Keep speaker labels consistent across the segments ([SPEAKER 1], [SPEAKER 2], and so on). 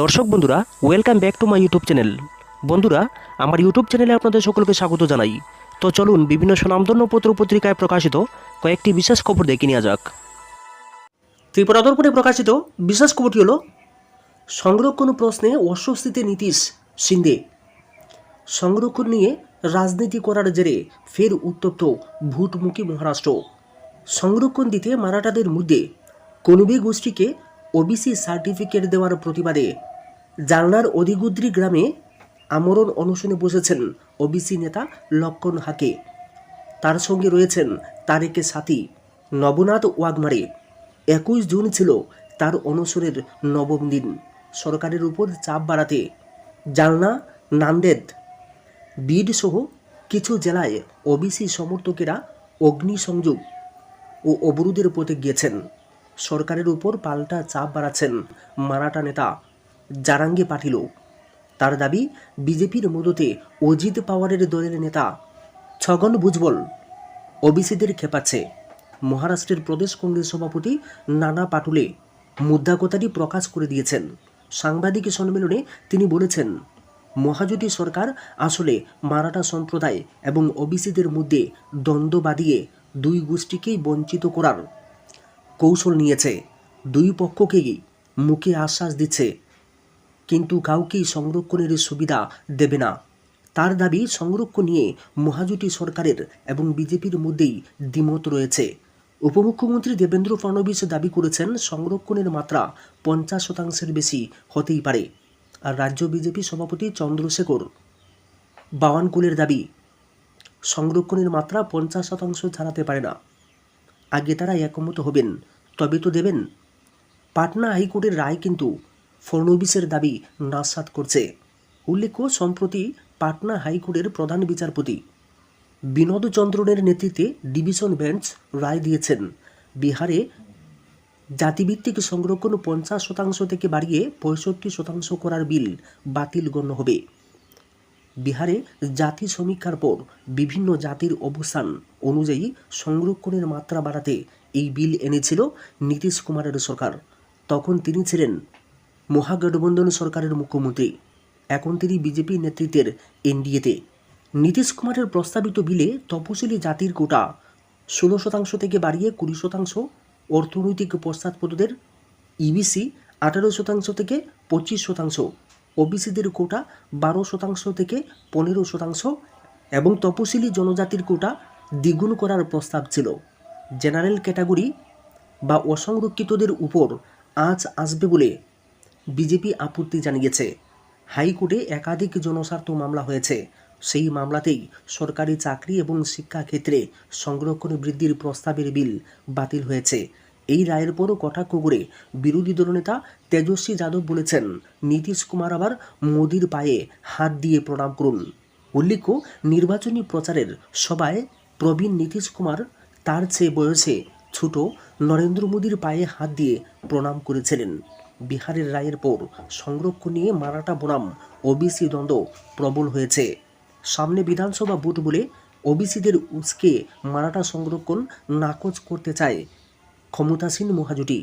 [SPEAKER 1] দর্শক বন্ধুরা welcome back to my YouTube channel বন্ধুরা, আমার ইউটিউব চ্যানেলে আপনাদের সকলকে স্বাগত জানাই। তো চলুন বিভিন্ন সুনামধন্য পত্র পত্রিকায় প্রকাশিত কয়েকটি বিশেষ খবর দেখে নেওয়া যাক। ত্রিপুরা দর্পণে প্রকাশিত বিশেষ খবরটি হল, সংরক্ষণ প্রশ্নে অস্বস্তিতে নীতিশ সিন্ধে সংরক্ষণ নিয়ে রাজনীতি করার জেরে ফের উত্তপ্ত ভোটমুখী মহারাষ্ট্র। সংরক্ষণ দিতে মারাঠাদের মধ্যে কনুবে গোষ্ঠীকে ওবিসি সার্টিফিকেট দেওয়ার প্রতিবাদে জালনার অধিগুদ্রি গ্রামে আমরণ অনশনে বসেছেন ওবিসি নেতা লক্ষণ হাকে। তার সঙ্গে রয়েছেন তারেকে সাথী নবনাথ ওয়াগমারে। একুশ জুন ছিল তার অনশনের নবম দিন। সরকারের উপর চাপ বাড়াতে জালনা, নান্দেদ, বিড সহ কিছু জেলায় ওবিসি সমর্থকেরা অগ্নিসংযোগ ও অবরোধের পথে গিয়েছেন। সরকারের উপর পাল্টা চাপ বাড়াচ্ছেন মারাঠা নেতা জারাঙ্গে পাটিল তার দাবি, বিজেপির মদতে অজিত পাওয়ারের দলের নেতা ছগন ভুজবল ওবিসিদের খেপাচ্ছে। মহারাষ্ট্রের প্রদেশ কংগ্রেস সভাপতি নানা পাটুলে মুদ্রা কথাটি প্রকাশ করে দিয়েছেন। সাংবাদিক সম্মেলনে তিনি বলেছেন মহাজোটী সরকার আসলে মারাঠা সম্প্রদায় এবং ওবিসিদের মধ্যে দ্বন্দ্ব বাদিয়ে দুই গোষ্ঠীকেই বঞ্চিত করার কৌশল নিয়েছে। দুই পক্ষকেই মুখে আশ্বাস দিচ্ছে। কিন্তু কাউকেই সংরক্ষণের সুবিধা দেবে না। তার দাবি সংরক্ষণ নিয়ে মহাজোটী সরকারের এবং বিজেপির মধ্যেই দ্বিমত রয়েছে। উপমুখ্যমন্ত্রী দেবেন্দ্র ফডণবীস দাবি করেছেন, সংরক্ষণের মাত্রা পঞ্চাশ শতাংশের বেশি হতেই পারে। আর রাজ্য বিজেপি সভাপতি চন্দ্রশেখর বাওয়ানকুলের দাবি, সংরক্ষণের মাত্রা পঞ্চাশ শতাংশ ছাড়াতে পারে না। আগে তারা একমত হবেন। তবে তো দেবেন। পাটনা হাইকোর্টের রায় কিন্তু ফড়নবিসের দাবি নাসাত করছে। উল্লেখ্য, সম্প্রতি পাটনা হাইকোর্টের প্রধান বিচারপতি বিনোদ চন্দ্রনের নেতৃত্বে ডিভিশন বেঞ্চ রায় দিয়েছেন। বিহারে জাতিভিত্তিক সংরক্ষণ পঞ্চাশ শতাংশ থেকে বাড়িয়ে পঁয়ষট্টি শতাংশ করার বিল বাতিল গণ্য হবে। বিহারে জাতি সমীক্ষার পর বিভিন্ন জাতির অবস্থান অনুযায়ী সংরক্ষণের মাত্রা বাড়াতে এই বিল এনেছিল নীতিশ কুমারের সরকার। তখন তিনি ছিলেন মহাগঠবন্ধন সরকারের মুখ্যমন্ত্রী। এখন তিনি বিজেপি নেতৃত্বের এনডিএতে। নীতিশ কুমারের প্রস্তাবিত বিলে তপশিলি জাতির কোটা ষোলো শতাংশ থেকে বাড়িয়ে কুড়ি শতাংশ অর্থনৈতিক পশ্চাৎপদদের, ইবিসি আঠারো শতাংশ থেকে পঁচিশ শতাংশ, ওবিসিদের কোটা বারো শতাংশ থেকে পনেরো শতাংশ এবং তপশিলি জনজাতির কোটা দ্বিগুণ করার প্রস্তাব ছিল। জেনারেল ক্যাটাগরি বা অসংরক্ষিতদের উপর আজ আসবে বলে বিজেপি আপত্তি জানিয়েছে। হাইকোর্টে একাধিক জনস্বার্থ মামলা হয়েছে। সেই মামলাতেই সরকারি চাকরি এবং শিক্ষাক্ষেত্রে সংরক্ষণ বৃদ্ধির প্রস্তাবের বিল বাতিল হয়েছে। এই রায়ের পরও কটাক্ষ করে বিরোধী দলনেতা তেজস্বী যাদব বলেছেন, নীতিশ কুমার আবার মোদির পায়ে হাত দিয়ে প্রণাম করুন। উল্লেখ্য, নির্বাচনী প্রচারের সভায় প্রবীণ নীতিশ কুমার তার চেয়ে বয়সে ছোট নরেন্দ্র মোদীর পায়ে হাত দিয়ে প্রণাম করেছিলেন। বিহারের রায়ের পর সংরক্ষণ নিয়ে মারাঠা বনাম ওবিসি দ্বন্দ্ব প্রবল হয়েছে। সামনে বিধানসভা ভোট বলে ওবিসিদের উস্কে মারাঠা সংরক্ষণ নাকচ করতে চায় ক্ষমতাসীন মহাজুটি।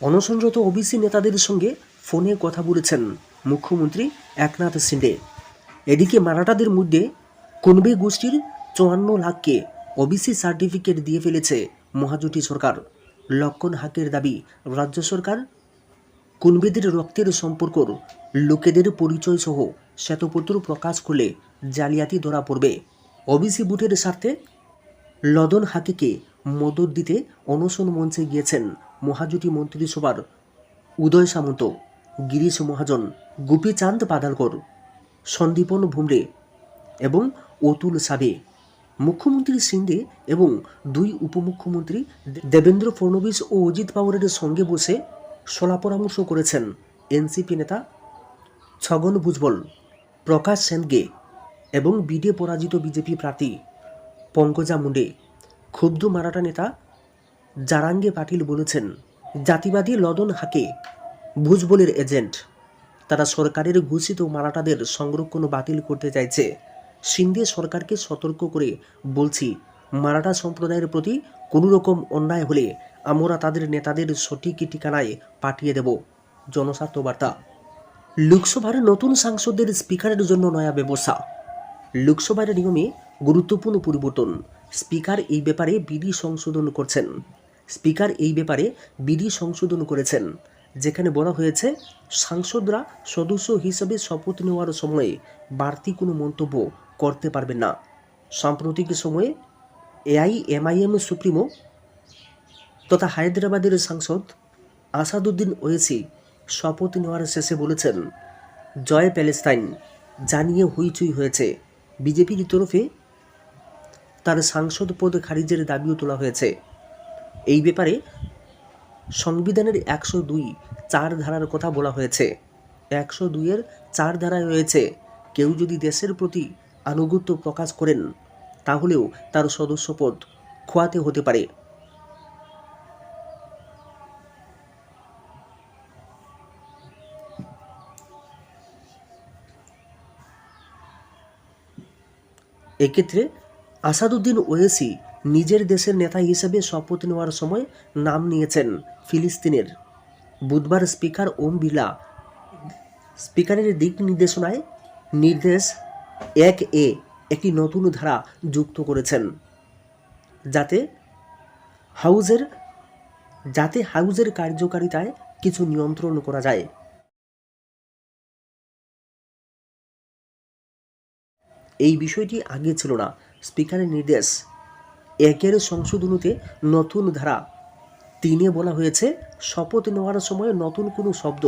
[SPEAKER 1] অনশনরত ওবিসি নেতাদের সঙ্গে ফোনে কথা বলেছেন মুখ্যমন্ত্রী একনাথ সিন্ডে এদিকে মারাঠাদের মধ্যে কুনবে গোষ্ঠীর চুয়ান্ন লাখকে ওবিসি সার্টিফিকেট দিয়ে ফেলেছে মহাজুটি সরকার। লক্ষণ হাকের দাবি, রাজ্য সরকার? কুনবেদের রক্তের সম্পর্কর লোকেদের পরিচয় সহ শ্বেতপত্র প্রকাশ করলে জালিয়াতি ধরা পড়বে। ওবিসি বুথের স্বার্থে লদন হাকিকে মদত দিতে অনশন মঞ্চে গিয়েছেন মহাজুটি মন্ত্রিসভার উদয় সামন্ত, গিরিশ মহাজন, গোপীচাঁদ পাদালকর, সন্দীপন ভুমরে এবং অতুল সাবে। মুখ্যমন্ত্রী সিন্ধে এবং দুই উপমুখ্যমন্ত্রী দেবেন্দ্র ফডণবীস ও অজিত পাওয়ারের সঙ্গে বসে সলা পরামর্শ করেছেন এনসিপি নেতা ছগন ভুজবল, প্রকাশ সেনগে এবং বিডে পরাজিত বিজেপি প্রার্থী পঙ্কজা মুন্ডে। ক্ষুব্ধ মারাঠা নেতা জারাঙ্গে পাটিল বলেছেন, জাতিবাদী লদন হাকে ভুজবলের এজেন্ট। তারা সরকারের ঘোষিত মারাঠাদের সংরক্ষণ বাতিল করতে চাইছে। সিন্ধে সরকারকে সতর্ক করে বলছি, মারাঠা সম্প্রদায়ের প্রতি কোনো রকম অন্যায় হলে আমরা তাদের নেতাদের সঠিক ঠিকানায় পাঠিয়ে দেব। জনস্বার্থ বার্তা। লোকসভার নতুন সাংসদদের স্পিকারের জন্য নয়া ব্যবস্থা। লোকসভার নিয়মে গুরুত্বপূর্ণ পরিবর্তন। স্পিকার এই ব্যাপারে বিধি সংশোধন করছেন। স্পিকার এই ব্যাপারে বিধি সংশোধন করেছেন। যেখানে বলা হয়েছে, সাংসদরা সদস্য হিসেবে শপথ নেওয়ার সময়ে বাড়তি কোনো মন্তব্য করতে পারবেন না। সাম্প্রতিক সময়ে এআই, এমআইএম, সুপ্রিমো তথা হায়দ্রাবাদের সাংসদ আসাদুদ্দিন ওয়েসি শপথ নেওয়ার শেষে বলেছেন, জয় প্যালেস্তাইন। জানিয়ে হইচই হয়েছে। বিজেপির তরফে তার সাংসদ পদ খারিজের দাবিও তোলা হয়েছে। এই ব্যাপারে সংবিধানের একশো দুই চার ধারার কথা বলা হয়েছে। একশো দুইয়ের চার ধারায় রয়েছে, কেউ যদি দেশের প্রতি আনুগত্য প্রকাশ করেন, তাহলেও তার সদস্যপদ খোয়াতে হতে পারে। এক্ষেত্রে আসাদুদ্দিন ওয়েসি নিজের দেশের নেতা হিসেবে শপথ নেওয়ার সময় নাম নিয়েছেন ফিলিস্তিনের। বুধবার স্পিকার ওম বিলা স্পিকারের দিক নির্দেশনায় নির্দেশ এক এ একটি নতুন ধারা যুক্ত করেছেন, যাতে হাউজের যাতে হাউজের কার্যকারিতায় কিছু নিয়ন্ত্রণ করা যায়। এই বিষয়টি আগে ছিল না, স্পিকারের নির্দেশ। একের সংশোধনীতে নতুন ধারা। তিনে বলা হয়েছে, শপথ নেওয়ার সময় নতুন কোনো শব্দ।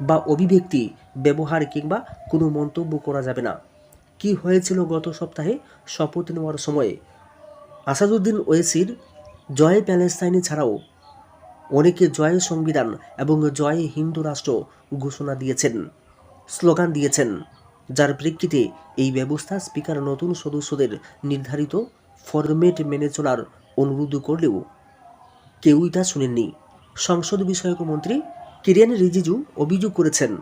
[SPEAKER 1] বা অভিব্যক্তি, ব্যবহার কিংবা কোনো মন্তব্য করা যাবে না। কি হয়েছিল গত সপ্তাহে? শপথ নেওয়ার সময়ে। আসাদুদ্দিন ওয়েসির জয় প্যালেস্তাইনি ছাড়াও অনেকে জয় সংবিধান এবং জয় হিন্দু রাষ্ট্র ঘোষণা দিয়েছেন, স্লোগান দিয়েছেন, যার প্রেক্ষিতে এই ব্যবস্থা স্পিকার নতুন সদস্যদের নির্ধারিত ফরম্যাট মেনে চলার অনুরোধ করলেও কেউই তা শুনেননি। সংসদ বিষয়ক মন্ত্রী কিরেন রিজিজু অভিযোগ করেছেন,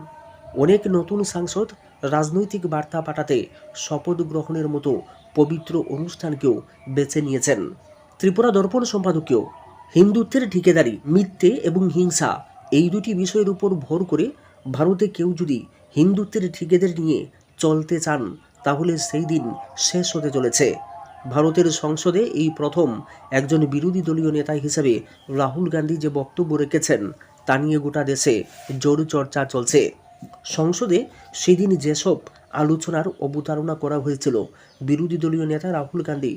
[SPEAKER 1] অনেক নতুন সাংসদ রাজনৈতিক বার্তা পাঠাতে শপথ গ্রহণের মতো পবিত্র অনুষ্ঠানকেও বেছে নিয়েছেন। ত্রিপুরা দর্পণ সম্পাদকীয় হিন্দুত্বের ঠিকাদারি, মিথ্যে এবং হিংসা এই দুটি বিষয়ের উপর ভর করে ভারতে কেউ যদি হিন্দুত্বের ঠিকাদার নিয়ে চলতে চান, তাহলে সেই দিন শেষ হতে চলেছে। ভারতের সংসদে এই প্রথম একজন বিরোধী দলীয় নেতা হিসেবে রাহুল গান্ধী যে বক্তব্য রেখেছেন তা নিয়ে গোটা দেশে জোর চর্চা চলছে। সংসদে সেদিন যেসব আলোচনার অবতারণা করা হয়েছিল, বিরোধী দলীয় নেতা রাহুল গান্ধী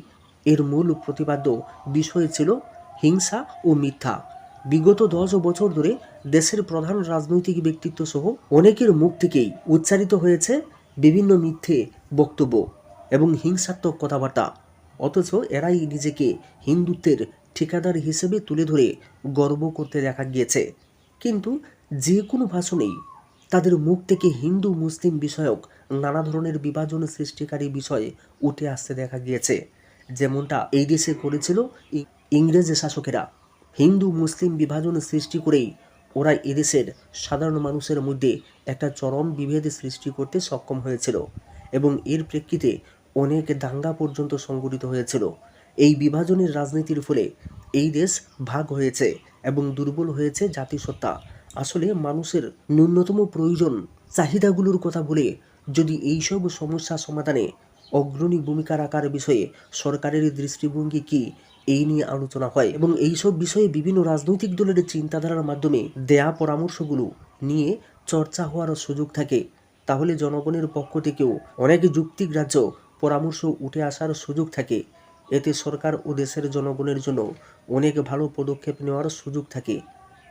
[SPEAKER 1] এর মূল প্রতিপাদ্য বিষয় ছিল হিংসা ও মিথ্যা। বিগত দশ বছর ধরে দেশের প্রধান রাজনৈতিক ব্যক্তিত্ব সহ অনেকের মুখ থেকেই উচ্চারিত হয়েছে বিভিন্ন মিথ্যে বক্তব্য এবং হিংসাত্মক কথাবার্তা। অথচ এরাই নিজেকে হিন্দুত্বের ঠিকাদার হিসেবে তুলে ধরে গর্ব করতে দেখা গিয়েছে। কিন্তু যে কোনো ভাষণেই তাদের মুখ থেকে হিন্দু, মুসলিম বিষয়ক নানা ধরনের বিভাজন সৃষ্টিকারী বিষয়ে উঠে আসতে দেখা গিয়েছে। যেমনটা এই দেশে করেছিল ইংরেজ শাসকেরা। হিন্দু, মুসলিম বিভাজন সৃষ্টি করেই ওরা এদেশের সাধারণ মানুষের মধ্যে একটা চরম বিভেদ সৃষ্টি করতে সক্ষম হয়েছিল এবং এর প্রেক্ষিতে অনেক দাঙ্গা পর্যন্ত সংঘটিত হয়েছিল। এই বিভাজনের রাজনীতির ফলে এই দেশ ভাগ হয়েছে। এবং দুর্বল হয়েছে জাতিসত্তা। আসলে মানুষের ন্যূনতম প্রয়োজন চাহিদাগুলোর কথা বলে যদি এইসব সমস্যা সমাধানে অগ্রণী ভূমিকা রাখার বিষয়ে সরকারের দৃষ্টিভঙ্গি কি এই নিয়ে আলোচনা হয় এবং এইসব বিষয়ে বিভিন্ন রাজনৈতিক দলের চিন্তাধারার মাধ্যমে দেয়া পরামর্শগুলো নিয়ে চর্চা হওয়ার সুযোগ থাকে, তাহলে জনগণের পক্ষ থেকেও অনেক যুক্তিগ্রাহ্য পরামর্শ উঠে আসার সুযোগ থাকে। এতে সরকার ও দেশের জনগণের জন্য অনেক ভালো পদক্ষেপ নেওয়ার সুযোগ থাকে।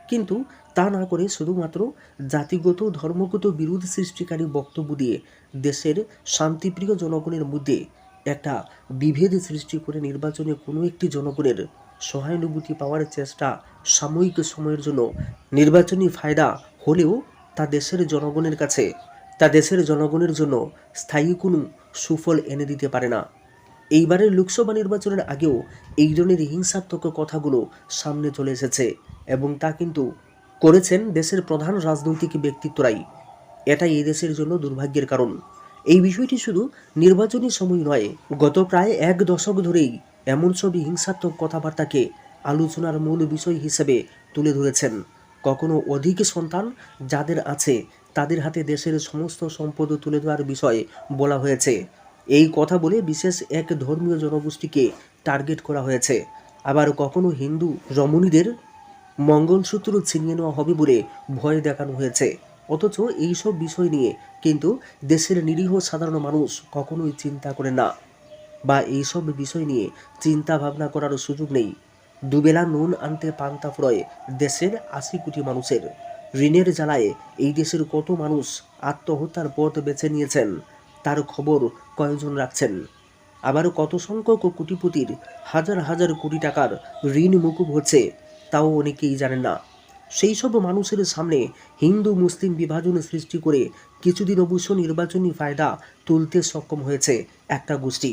[SPEAKER 1] কিন্তু তা না করে শুধুমাত্র জাতিগত, ধর্মগত বিরোধ সৃষ্টিকারী বক্তব্য দিয়ে দেশের শান্তিপ্রিয় জনগণের মধ্যে একটা বিভেদ সৃষ্টি করে নির্বাচনে কোনো একটি জনগণের সহানুভূতি পাওয়ার চেষ্টা সাময়িক সময়ের জন্য নির্বাচনী ফায়দা হলেও তা দেশের জনগণের কাছে, তা দেশের জনগণের জন্য স্থায়ী কোনো সুফল এনে দিতে পারে না। এইবারের লোকসভা নির্বাচনের আগেও এই ধরনের হিংসাত্মক কথাগুলো সামনে চলে এসেছে এবং তা কিন্তু করেছেন দেশের প্রধান রাজনৈতিক ব্যক্তিত্বরাই। এটাই এই দেশের জন্য দুর্ভাগ্যের কারণ। এই বিষয়টি শুধু নির্বাচনী সময় নয়, গত প্রায় এক দশক ধরেই এমন সব হিংসাত্মক কথাবার্তাকে আলোচনার মূল বিষয় হিসেবে তুলে ধরেছেন। কখনো অধিক সন্তান যাদের আছে, তাদের হাতে দেশের সমস্ত সম্পদ তুলে দেওয়ার বিষয়ে বলা হয়েছে। এই কথা বলে বিশেষ এক ধর্মীয় জনগোষ্ঠীকে টার্গেট করা হয়েছে। আবার কখনো হিন্দু রমণীদের মঙ্গলসূত্র ছিনিয়ে নেওয়া হবে বলে ভয় দেখানো হয়েছে। অথচ এইসব বিষয় নিয়ে কিন্তু দেশের নিরীহ সাধারণ মানুষ কখনোই চিন্তা করে না বা এইসব বিষয় নিয়ে চিন্তা ভাবনা করার সুযোগ নেই। দুবেলা নুন আনতে পান্তা ফুরয় দেশের আশি কোটি মানুষের। ঋণের জ্বালায় এই দেশের কত মানুষ আত্মহত্যার পথ বেছে নিয়েছেন? তার খবর কয়জন রাখছেন। আবার কত সংখ্যক কোটিপতির হাজার হাজার কোটি টাকার ঋণ মুকুব হচ্ছে, তাও অনেকেই জানেন না। সেই সব মানুষের সামনে হিন্দু মুসলিম বিভাজন সৃষ্টি করে কিছুদিন অবশ্য নির্বাচনী ফায়দা তুলতে সক্ষম হয়েছে একটা গোষ্ঠী।